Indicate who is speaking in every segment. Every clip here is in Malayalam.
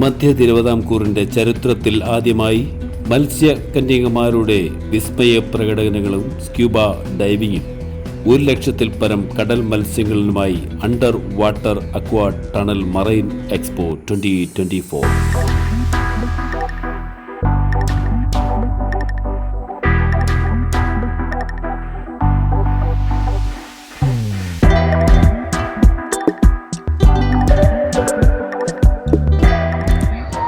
Speaker 1: മധ്യ തിരുവിതാംകൂറിന്റെ ചരിത്രത്തിൽ ആദ്യമായി മത്സ്യകന്യകമാരുടെ വിസ്മയ പ്രകടനങ്ങളും സ്ക്യൂബ ഡൈവിങ്ങും ഒരു ലക്ഷത്തിൽ പരം കടൽ മത്സ്യങ്ങളുമായി under water aqua tunnel marine expo twenty twenty four.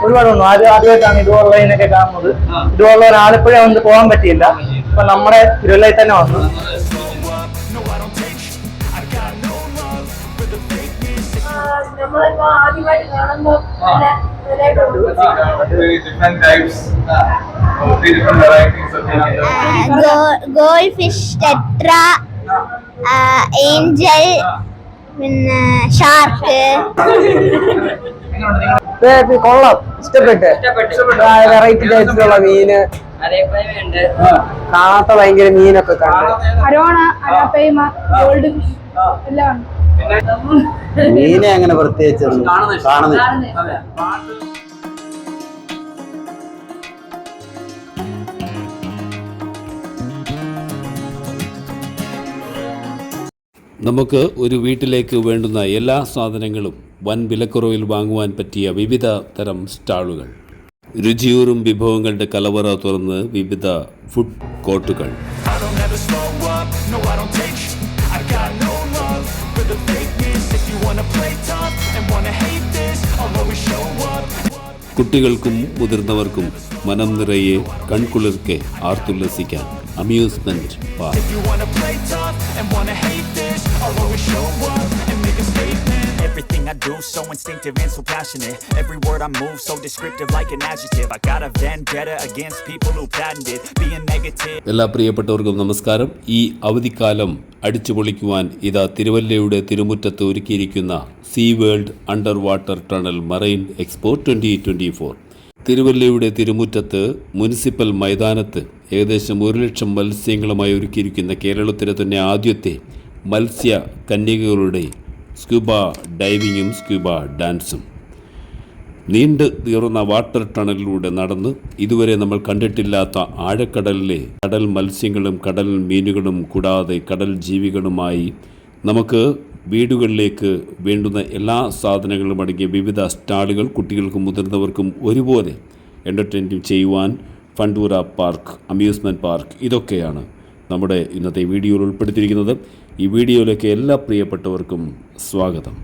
Speaker 2: ഒരുപാട് വന്നു ആദ്യം ആദ്യമായിട്ടാണ് ഇതുപോലുള്ള ഇതിനൊക്കെ കാണുന്നത്. ഇതുപോലുള്ള ഒരു ആലപ്പുഴ വന്ന് പോകാൻ പറ്റിയില്ല. അപ്പൊ നമ്മുടെ തിരുവല്ലയിൽ തന്നെ വന്നു.
Speaker 3: നമ്മളിപ്പോ ആദ്യമായിട്ട്.
Speaker 4: ഗോൾഡ് ഫിഷ് ടെട്ര ഏഞ്ചൽ പിന്നെ ഷാർക്ക്.
Speaker 2: കൊള്ളാം. ഇഷ്ടപ്പെട്ട്. വെറൈറ്റി ടൈപ്പിലുള്ള മീന്. കാണാത്ത ഭയങ്കര മീനൊക്കെ കണ്ടു.
Speaker 3: അരോണ അരാപ്പയ്മ ഗോൾഡ് ഫിഷ് എല്ലാം.
Speaker 5: മീനെ അങ്ങനെ പ്രത്യേകിച്ച് കാണുന്നില്ല.
Speaker 1: നമുക്ക് ഒരു വീട്ടിലേക്ക് വേണ്ടുന്ന എല്ലാ സാധനങ്ങളും വൻ വിലക്കുറവിൽ വാങ്ങുവാൻ പറ്റിയ വിവിധ തരം സ്റ്റാളുകൾ. രുചിയൂറും വിഭവങ്ങളുടെ കലവറ തുറന്ന് വിവിധ ഫുഡ് കോർട്ടുകൾ കുട്ടികൾക്കും മുതിർന്നവർക്കും മനം നിറയെ കൺകുളിർക്കെ ആർത്തുല്ലസിക്കാൻ amusement park
Speaker 6: Everything I do so instinctive and so passionate. Every word I move so descriptive like an adjective. I got a vendetta against people who patented Being negative.
Speaker 1: എല്ലാ പ്രിയപ്പെട്ടവർക്കും നമസ്കാരം. ഈ അവധിക്കാലം അടിച്ചു പൊളിക്കുവാൻ ഇതാ തിരുവല്ലയുടെ തിരുമുറ്റത്ത് ഒരുക്കിയിരിക്കുന്ന sea world under water tunnel marine expo twenty twenty four തിരുവല്ലയുടെ തിരുമുറ്റത്ത് മുനിസിപ്പൽ മൈതാനത്ത് ഏകദേശം ഒരു ലക്ഷം മത്സ്യങ്ങളുമായി ഒരുക്കിയിരിക്കുന്ന കേരളത്തിലെ തന്നെ ആദ്യത്തെ മത്സ്യ കന്യകകളുടെ സ്ക്യൂബ ഡൈവിങ്ങും സ്ക്യൂബ ഡാൻസും. നീണ്ട് തീർന്ന വാട്ടർ ടണലിലൂടെ നടന്ന് ഇതുവരെ നമ്മൾ കണ്ടിട്ടില്ലാത്ത ആഴക്കടലിലെ കടൽ മത്സ്യങ്ങളും കടൽ മീനുകളും കൂടാതെ കടൽ ജീവികളുമായി നമുക്ക് വീടുകളിലേക്ക് വേണ്ടുന്ന എല്ലാ സാധനങ്ങളും അടങ്ങിയ വിവിധ സ്റ്റാളുകൾ കുട്ടികൾക്കും മുതിർന്നവർക്കും ഒരുപോലെ എന്റർടൈൻമെന്റ് ചെയ്യുവാൻ ഫണ്ടൂര പാർക്ക് അമ്യൂസ്മെന്റ് പാർക്ക് ഇതൊക്കെയാണ് നമ്മുടെ ഇന്നത്തെ വീഡിയോയിൽ ഉൾപ്പെടുത്തിയിരിക്കുന്നത്. ഈ വീഡിയോയിലേക്ക് എല്ലാ പ്രിയപ്പെട്ടവർക്കും സ്വാഗതം.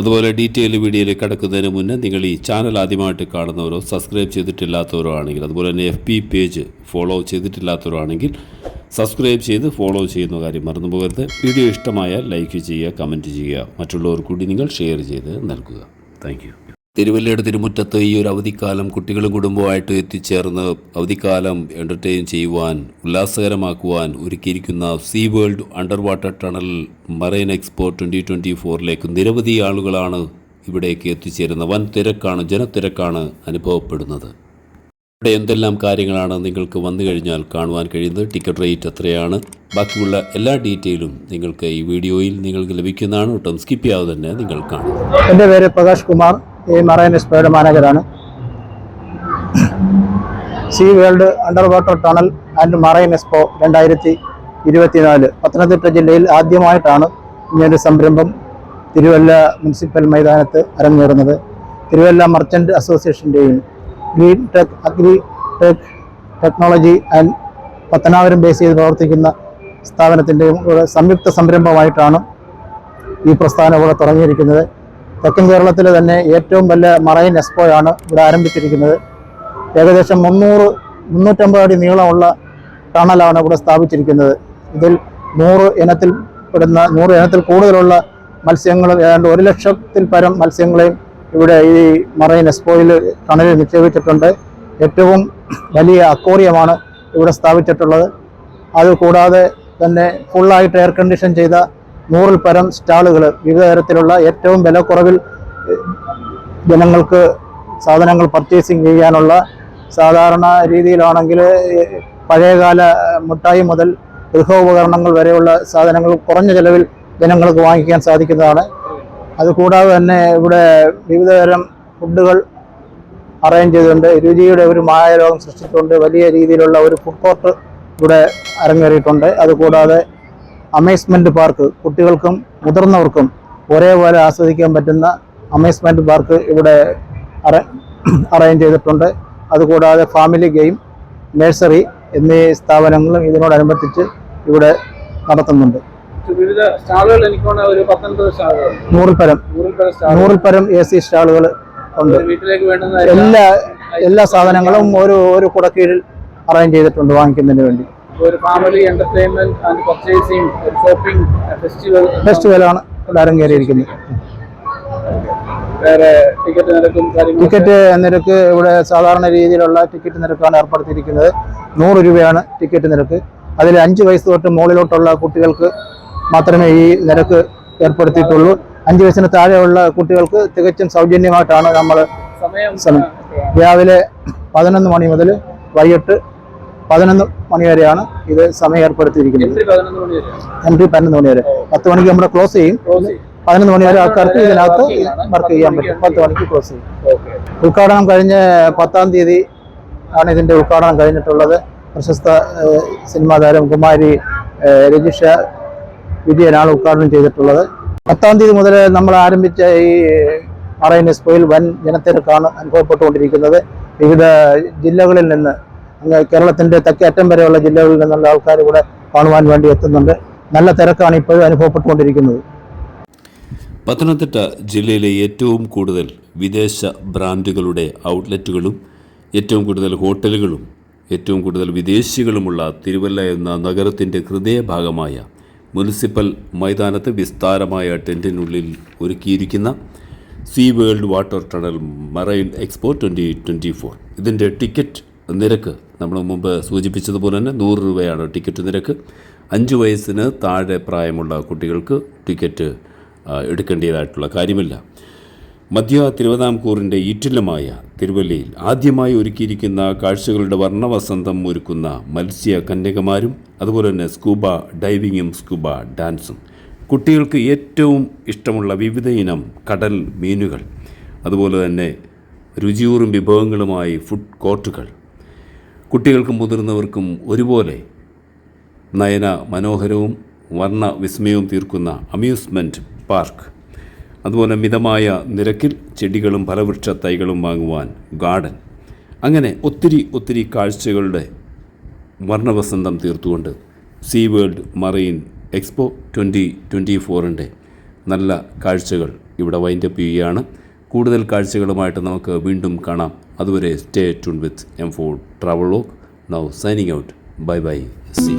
Speaker 1: അതുപോലെ ഡീറ്റെയിൽ വീഡിയോയിലേക്ക് കടക്കുന്നതിന് മുന്നേ നിങ്ങൾ ഈ ചാനൽ ആദ്യമായിട്ട് കാണുന്നവരോ സബ്സ്ക്രൈബ് ചെയ്തിട്ടില്ലാത്തവരോ ആണെങ്കിൽ അതുപോലെ തന്നെ എഫ് പേജ് ഫോളോ ചെയ്തിട്ടില്ലാത്തവരോ ആണെങ്കിൽ സബ്സ്ക്രൈബ് ചെയ്ത് ഫോളോ ചെയ്യുന്ന കാര്യം മറന്നു പോകരുത്. വീഡിയോ ഇഷ്ടമായാൽ ലൈക്ക് ചെയ്യുക കമന്റ് ചെയ്യുക. മറ്റുള്ളവർ കൂടി നിങ്ങൾ ഷെയർ ചെയ്ത് നൽകുക. താങ്ക് തിരുവല്ലയുടെ തിരുമുറ്റത്ത് ഈ ഒരു അവധിക്കാലം കുട്ടികളും കുടുംബവുമായിട്ട് എത്തിച്ചേർന്ന് അവധിക്കാലം എന്റർടൈൻ ചെയ്യുവാൻ ഉല്ലാസകരമാക്കുവാൻ ഒരുക്കിയിരിക്കുന്ന sea world under water tunnel marine expo twenty twenty ഫോറിലേക്ക് നിരവധി ആളുകളാണ് ഇവിടേക്ക് എത്തിച്ചേരുന്ന വൻ തിരക്കാണ് ജനത്തിരക്കാണ് അനുഭവപ്പെടുന്നത്. ഇവിടെ എന്തെല്ലാം കാര്യങ്ങളാണ് നിങ്ങൾക്ക് വന്നു കഴിഞ്ഞാൽ കാണുവാൻ കഴിയുന്നത്? ടിക്കറ്റ് റേറ്റ് എത്രയാണ്? ബാക്കിയുള്ള എല്ലാ ഡീറ്റെയിലും നിങ്ങൾക്ക് ഈ വീഡിയോയിൽ നിങ്ങൾക്ക് ലഭിക്കുന്നതാണ്. ഒട്ടും സ്കിപ്പ് ചെയ്യാതെ തന്നെ നിങ്ങൾ കാണും
Speaker 2: എന്റെ പേര് പ്രകാശ് കുമാർ. ഈ മറൈൻ എസ്പയുടെ മാനേജറാണ് sea world under water tunnel and marine expo രണ്ടായിരത്തി ഇരുപത്തിനാല് പത്തനംതിട്ട ജില്ലയിൽ ആദ്യമായിട്ടാണ് ഇങ്ങനൊരു സംരംഭം തിരുവല്ല മുനിസിപ്പൽ മൈതാനത്ത് അരങ്ങേറുന്നത്. Thiruvalla merchant അസോസിയേഷന്റെയും green tech agri tech technology and Pathanapuram base ചെയ്ത് പ്രവർത്തിക്കുന്ന സ്ഥാപനത്തിന്റെയും സംയുക്ത സംരംഭമായിട്ടാണ് ഈ പ്രസ്ഥാനം ഇവിടെ തുടങ്ങിയിരിക്കുന്നത്. തെക്കൻ കേരളത്തിലെ തന്നെ ഏറ്റവും വലിയ മറൈൻ എക്സ്പോയാണ് ഇവിടെ ആരംഭിച്ചിരിക്കുന്നത്. ഏകദേശം മുന്നൂറ് മുന്നൂറ്റമ്പത് അടി നീളമുള്ള ടണലാണ് ഇവിടെ സ്ഥാപിച്ചിരിക്കുന്നത്. ഇതിൽ നൂറ് ഇനത്തിൽ പെടുന്ന നൂറ് ഇനത്തിൽ കൂടുതലുള്ള മത്സ്യങ്ങൾ ഏതാണ്ട് ഒരു ലക്ഷത്തിൽ പരം മത്സ്യങ്ങളെയും ഇവിടെ ഈ മറൈൻ എക്സ്പോയിൽ ടണലിൽ നിക്ഷേപിച്ചിട്ടുണ്ട്. ഏറ്റവും വലിയ അക്കോറിയമാണ് ഇവിടെ സ്ഥാപിച്ചിട്ടുള്ളത്. അതുകൂടാതെ തന്നെ ഫുള്ളായിട്ട് എയർ കണ്ടീഷൻ ചെയ്ത നൂറിൽ പരം സ്റ്റാളുകൾ വിവിധ തരത്തിലുള്ള ഏറ്റവും വില കുറവിൽ ജനങ്ങൾക്ക് സാധനങ്ങൾ പർച്ചേസിങ് ചെയ്യാനുള്ള സാധാരണ രീതിയിലാണെങ്കിൽ പഴയകാല മിഠായി മുതൽ ഗൃഹോപകരണങ്ങൾ വരെയുള്ള സാധനങ്ങൾ കുറഞ്ഞ ചിലവിൽ ജനങ്ങൾക്ക് വാങ്ങിക്കാൻ സാധിക്കുന്നതാണ്. അതുകൂടാതെ തന്നെ ഇവിടെ വിവിധതരം ഫുഡുകൾ അറേഞ്ച് ചെയ്തിട്ടുണ്ട്. രുചിയുടെ ഒരു മായ മായലോകം സൃഷ്ടിച്ചുകൊണ്ട് വലിയ രീതിയിലുള്ള ഒരു ഫുഡ് കോർട്ട് ഇവിടെ അരങ്ങേറിയിട്ടുണ്ട്. അതുകൂടാതെ അമേസ്മെന്റ് പാർക്ക് കുട്ടികൾക്കും മുതിർന്നവർക്കും ഒരേപോലെ ആസ്വദിക്കാൻ പറ്റുന്ന അമേസ്മെന്റ് പാർക്ക് ഇവിടെ അറേഞ്ച് ചെയ്തിട്ടുണ്ട്. അതുകൂടാതെ ഫാമിലി ഗെയിം നഴ്സറി എന്നീ സ്ഥാപനങ്ങളും ഇതിനോടനുബന്ധിച്ച് ഇവിടെ നടത്തുന്നുണ്ട്.
Speaker 7: വിവിധ സ്റ്റാളുകൾ എനിക്ക് തോന്നുന്നു ഒരു പത്തൊൻപത് സ്റ്റാളുകൾ.
Speaker 2: എ സി സ്റ്റാളുകൾ ഉണ്ട്.
Speaker 7: വീട്ടിലേക്ക് വേണ്ടുന്ന
Speaker 2: എല്ലാ എല്ലാ സാധനങ്ങളും ഒരു ഒരു കുടക്കീഴിൽ അറേഞ്ച് ചെയ്തിട്ടുണ്ട് വാങ്ങിക്കുന്നതിന് വേണ്ടി.
Speaker 7: ഒരു family entertainment and purchasing shopping festival
Speaker 2: ഫെസ്റ്റിവലാണ് ആണ് അരങ്ങേറിയിരിക്കുന്നത്
Speaker 7: വേറെ ടിക്കറ്റ് നിരക്കും
Speaker 2: ടിക്കറ്റ് നിരക്ക് ഇവിടെ സാധാരണ രീതിയിലുള്ള ടിക്കറ്റ് നിരക്കാണ് ഏർപ്പെടുത്തിയിരിക്കുന്നത്. നൂറ് രൂപയാണ് ടിക്കറ്റ് നിരക്ക്. അതിൽ അഞ്ച് വയസ്സ് തൊട്ട് മുകളിലോട്ടുള്ള കുട്ടികൾക്ക് മാത്രമേ ഈ നിരക്ക് ഏർപ്പെടുത്തിയിട്ടുള്ളൂ. അഞ്ച് വയസ്സിന് താഴെയുള്ള കുട്ടികൾക്ക് തികച്ചും സൗജന്യമായിട്ടാണ് നമ്മൾ രാവിലെ പതിനൊന്ന് മണി മുതൽ വൈകിട്ട് പതിനൊന്ന് മണി വരെയാണ് ഇത് സമയം ഏർപ്പെടുത്തിയിരിക്കുന്നത്.
Speaker 7: എൻട്രി പതിനൊന്ന് മണി വരെ.
Speaker 2: പത്ത് മണിക്ക് നമ്മൾ ക്ലോസ് ചെയ്യും. പതിനൊന്ന് മണി വരെ ആൾക്കാർക്ക് ഇതിനകത്ത് വർക്ക് ചെയ്യാൻ പറ്റും. പത്ത് മണിക്ക് ക്ലോസ് ചെയ്യും. ഉദ്ഘാടനം കഴിഞ്ഞ പത്താം തീയതി ആണ് ഇതിന്റെ ഉദ്ഘാടനം കഴിഞ്ഞിട്ടുള്ളത്. പ്രശസ്ത സിനിമാ താരം കുമാരി രജിഷ വിജയനാണ് ഉദ്ഘാടനം ചെയ്തിട്ടുള്ളത്. പത്താം തീയതി മുതൽ നമ്മൾ ആരംഭിച്ച ഈ മറൈൻ എക്സ്പോയിൽ വൻ ജനത്തിരക്കാണ് അനുഭവപ്പെട്ടുകൊണ്ടിരിക്കുന്നത്. വിവിധ ജില്ലകളിൽ നിന്ന് അങ്ങ് കേരളത്തിന്റെ തെക്കേ അറ്റം വരെയുള്ള ജില്ലകളിൽ നിന്നുള്ള ആൾക്കാർ ഇവിടെ കാണുവാൻ വേണ്ടി എത്തുന്നുണ്ട്. നല്ല തിരക്കാണ് ഇപ്പോഴും അനുഭവപ്പെട്ടുകൊണ്ടിരിക്കുന്നത്.
Speaker 1: പത്തനംതിട്ട ജില്ലയിലെ ഏറ്റവും കൂടുതൽ വിദേശ ബ്രാൻഡുകളുടെ ഔട്ട്ലെറ്റുകളും ഏറ്റവും കൂടുതൽ ഹോട്ടലുകളും ഏറ്റവും കൂടുതൽ വിദേശികളുമുള്ള തിരുവല്ല എന്ന നഗരത്തിന്റെ ഹൃദയഭാഗമായ മുനിസിപ്പൽ മൈതാനത്ത് വിസ്താരമായ ടെന്റിനുള്ളിൽ ഒരുക്കിയിരിക്കുന്ന sea world water tunnel marine expo twenty twenty four. ഇതിന്റെ ടിക്കറ്റ് നിരക്ക് നമ്മൾ മുമ്പ് സൂചിപ്പിച്ചതുപോലെ തന്നെ നൂറ് രൂപയാണ് ടിക്കറ്റ് നിരക്ക്. അഞ്ച് വയസ്സിന് താഴെ പ്രായമുള്ള കുട്ടികൾക്ക് ടിക്കറ്റ് എടുക്കേണ്ടതായിട്ടുള്ള കാര്യമില്ല. മധ്യ തിരുവിതാംകൂറിന്റെ ഈറ്റില്ലമായ തിരുവല്ലയിൽ ആദ്യമായി ഒരുക്കിയിരിക്കുന്ന കാഴ്ചകളുടെ വർണവസന്തം ഒരുക്കുന്ന മത്സ്യ കന്യകമാരും അതുപോലെ തന്നെ സ്കൂബ ഡൈവിങ്ങും സ്കൂബ ഡാൻസും. കുട്ടികൾക്ക് ഏറ്റവും ഇഷ്ടമുള്ള വിവിധ ഇനം കടൽ മീനുകൾ അതുപോലെ തന്നെ രുചിയൂറും വിഭവങ്ങളുമായി ഫുഡ് കോർട്ടുകൾ. കുട്ടികൾക്കും മുതിർന്നവർക്കും ഒരുപോലെ നയന മനോഹരവും വർണ വിസ്മയവും തീർക്കുന്ന അമ്യൂസ്മെന്റ് പാർക്ക്. അതുപോലെ മിതമായ നിരക്കിൽ ചെടികളും ഫലവൃക്ഷ തൈകളും വാങ്ങുവാൻ ഗാർഡൻ. അങ്ങനെ ഒത്തിരി ഒത്തിരി കാഴ്ചകളുടെ വർണവസന്തം തീർത്തുകൊണ്ട് sea world marine expo twenty twenty ഫോറിന്റെ നല്ല കാഴ്ചകൾ ഇവിടെ വൈൻഡപ്പ് ചെയ്യുകയാണ്. കൂടുതൽ കാഴ്ചകളുമായിട്ട് നമുക്ക് വീണ്ടും കാണാം. അതുവരെ stay tune with M four travelogue now signing out bye bye see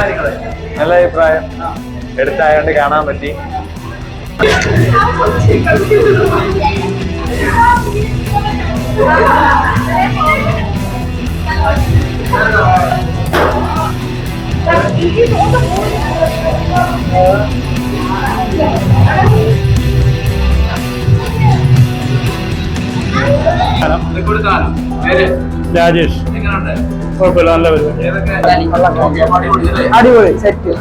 Speaker 7: നല്ല അഭിപ്രായം. എടുത്തായോണ്ട് കാണാൻ പറ്റി. കൊടുക്കാലോ പേര്
Speaker 2: രാജേഷ്. കുഴപ്പമില്ല നല്ല പരിപാടി? അടിപൊളി സെറ്റ്